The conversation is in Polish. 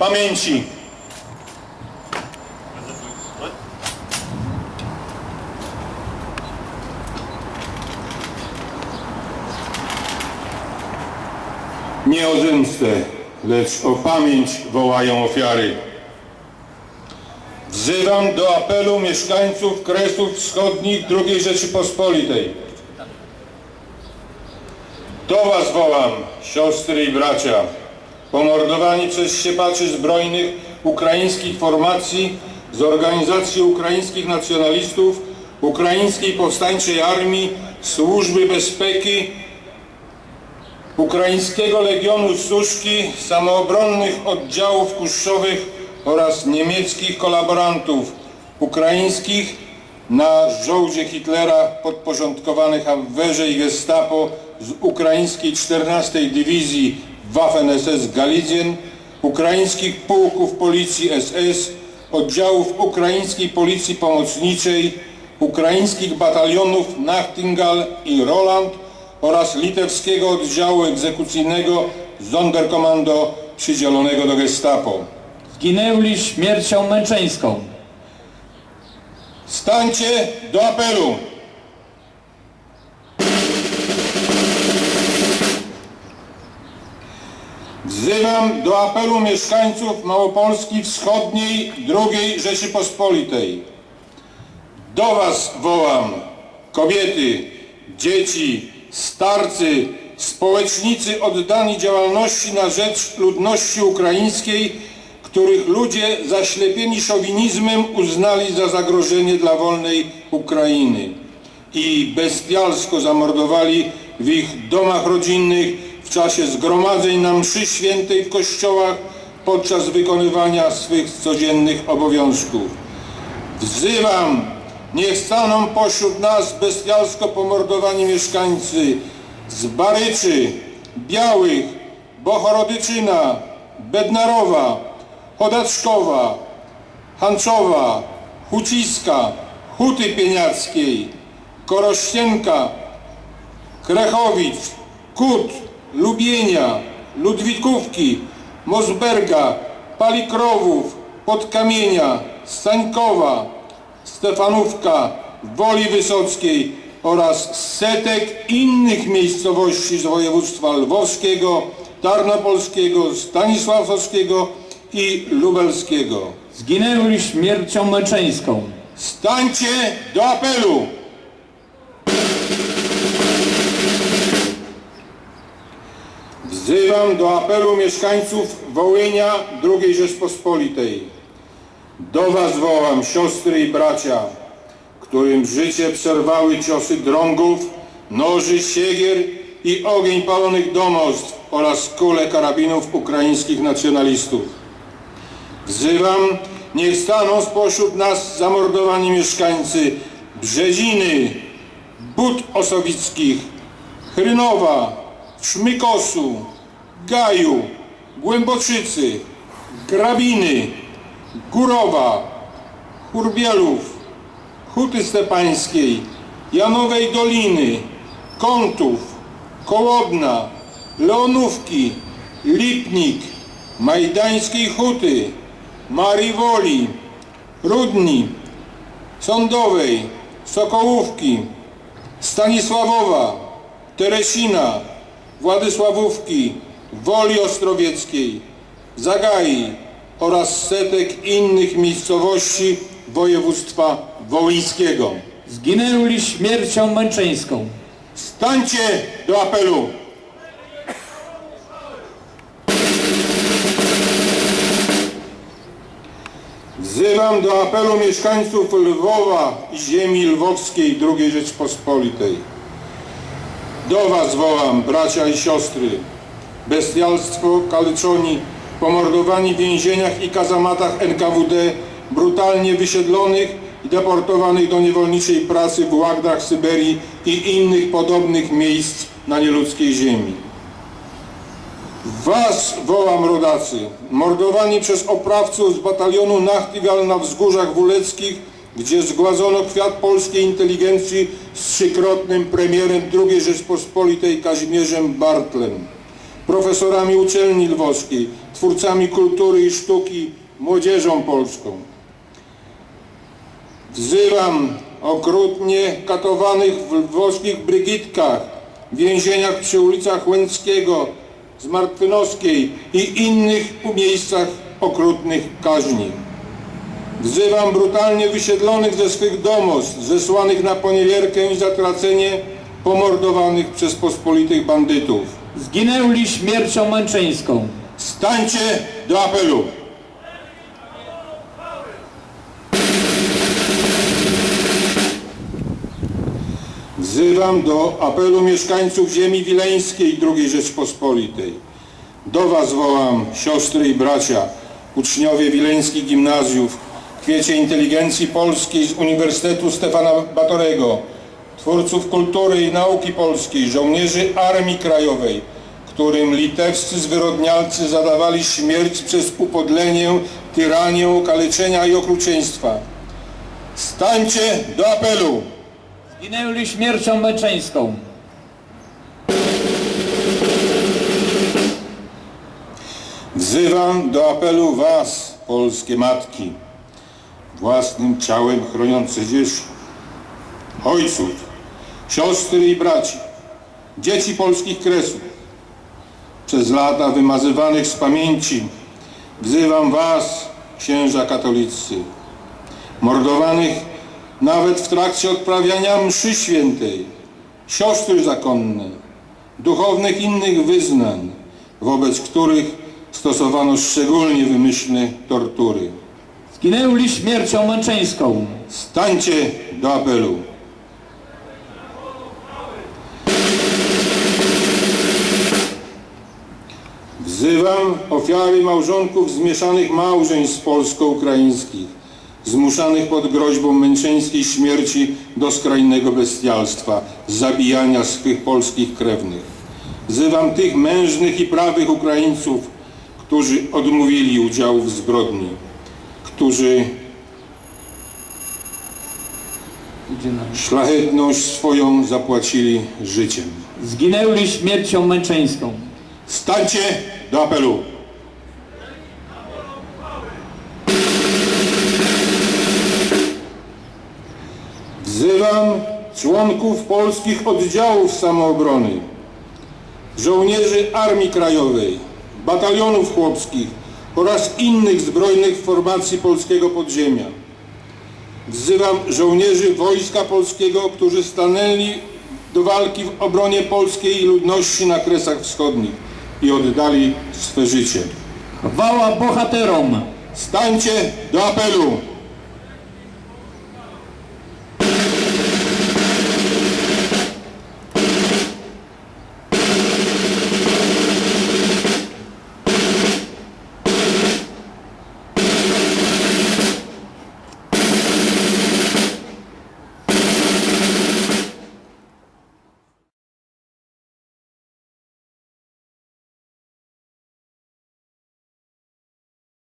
pamięci. Nie o zemstę, lecz o pamięć wołają ofiary. Wzywam do apelu mieszkańców Kresów Wschodnich II Rzeczypospolitej. Do Was wołam, siostry i bracia, pomordowani przez siepaczy zbrojnych ukraińskich formacji z Organizacji Ukraińskich Nacjonalistów, Ukraińskiej Powstańczej Armii, Służby Bezpieki, Ukraińskiego Legionu Suszki, samoobronnych oddziałów kuszczowych oraz niemieckich kolaborantów ukraińskich na żołdzie Hitlera podporządkowanych Abwehrze i Gestapo z ukraińskiej 14 Dywizji Waffen-SS Galizien, ukraińskich pułków Policji SS, oddziałów ukraińskiej Policji Pomocniczej, ukraińskich batalionów Nachtingal i Roland oraz litewskiego oddziału egzekucyjnego Sonderkommando przydzielonego do Gestapo. Zginęli śmiercią męczeńską. Stańcie do apelu! Wzywam do apelu mieszkańców Małopolski Wschodniej II Rzeczypospolitej. Do Was wołam, kobiety, dzieci, starcy, społecznicy oddani działalności na rzecz ludności ukraińskiej, których ludzie zaślepieni szowinizmem uznali za zagrożenie dla wolnej Ukrainy i bestialsko zamordowali w ich domach rodzinnych w czasie zgromadzeń na mszy świętej w kościołach podczas wykonywania swych codziennych obowiązków. Wzywam, niech staną pośród nas bestialsko pomordowani mieszkańcy z Baryczy, Białych, Bohorodyczyna, Bednarowa, Chodaczkowa, Hanczowa, Huciska, Huty Pieniackiej, Korościenka, Krechowic, Kut, Lubienia, Ludwikówki, Mosberga, Palikrowów, Podkamienia, Stańkowa, Stefanówka, Woli Wysockiej oraz setek innych miejscowości z województwa lwowskiego, tarnopolskiego, stanisławowskiego i lubelskiego. Zginęli śmiercią męczeńską. Stańcie do apelu! Wzywam do apelu mieszkańców Wołynia II Rzeczpospolitej. Do Was wołam, siostry i bracia, którym życie przerwały ciosy drągów, noży, siegier i ogień palonych domostw oraz kule karabinów ukraińskich nacjonalistów. Wzywam, niech staną spośród nas zamordowani mieszkańcy Brzeziny, Bud Osowickich, Chrynowa, Szmykosu, Gaju, Głęboczycy, Grabiny, Górowa, Churbielów, Huty Stepańskiej, Janowej Doliny, Kątów, Kołodna, Leonówki, Lipnik, Majdańskiej Huty, Mariwoli, Rudni, Sądowej, Sokołówki, Stanisławowa, Teresina, Władysławówki, Woli Ostrowieckiej, Zagai oraz setek innych miejscowości województwa wołyńskiego. Zginęli śmiercią męczeńską. Stańcie do apelu! Wzywam do apelu mieszkańców Lwowa i ziemi lwowskiej II Rzeczpospolitej. Do Was wołam, bracia i siostry. Bestialstwo kaleczoni, pomordowani w więzieniach i kazamatach NKWD, brutalnie wysiedlonych i deportowanych do niewolniczej pracy w łagrach Syberii i innych podobnych miejsc na nieludzkiej ziemi. Was wołam rodacy, mordowani przez oprawców z batalionu Nachtigal na wzgórzach wuleckich, gdzie zgładzono kwiat polskiej inteligencji z trzykrotnym premierem II Rzeczpospolitej Kazimierzem Bartlem. Profesorami uczelni lwowskiej, twórcami kultury i sztuki, młodzieżą polską. Wzywam okrutnie katowanych w lwowskich Brygitkach, więzieniach przy ulicach Łęckiego, Zmartwynowskiej i innych miejscach okrutnych kaźni. Wzywam brutalnie wysiedlonych ze swych domostw, zesłanych na poniewierkę i zatracenie, pomordowanych przez pospolitych bandytów. Zginęli śmiercią męczeńską. Stańcie do apelu! Wzywam do apelu mieszkańców ziemi wileńskiej II Rzeczpospolitej. Do Was wołam, siostry i bracia, uczniowie wileńskich gimnazjów, kwiecie inteligencji polskiej z Uniwersytetu Stefana Batorego, twórców kultury i nauki polskiej, żołnierzy Armii Krajowej, którym litewscy zwyrodnialcy zadawali śmierć przez upodlenie, tyranię, okaleczenia i okrucieństwa. Stańcie do apelu! Zginęli śmiercią męczeńską. Wzywam do apelu Was, polskie matki, własnym ciałem chroniące dzieci, ojców, siostry i braci, dzieci polskich kresów, przez lata wymazywanych z pamięci. Wzywam Was, księża katolicy, mordowanych nawet w trakcie odprawiania mszy świętej, siostry zakonne, duchownych innych wyznań, wobec których stosowano szczególnie wymyślne tortury. Zginęli śmiercią męczeńską. Stańcie do apelu. Wzywam ofiary małżonków zmieszanych małżeństw polsko-ukraińskich, zmuszanych pod groźbą męczeńskiej śmierci do skrajnego bestialstwa, zabijania swych polskich krewnych. Wzywam tych mężnych i prawych Ukraińców, którzy odmówili udziału w zbrodni, którzy. Szlachetność swoją zapłacili życiem. Zginęli śmiercią męczeńską. Stańcie do apelu. Wzywam członków polskich oddziałów samoobrony, żołnierzy Armii Krajowej, batalionów chłopskich oraz innych zbrojnych formacji polskiego podziemia. Wzywam żołnierzy Wojska Polskiego, którzy stanęli do walki w obronie polskiej ludności na Kresach Wschodnich i oddali swe życie. Chwała bohaterom. Stańcie do apelu!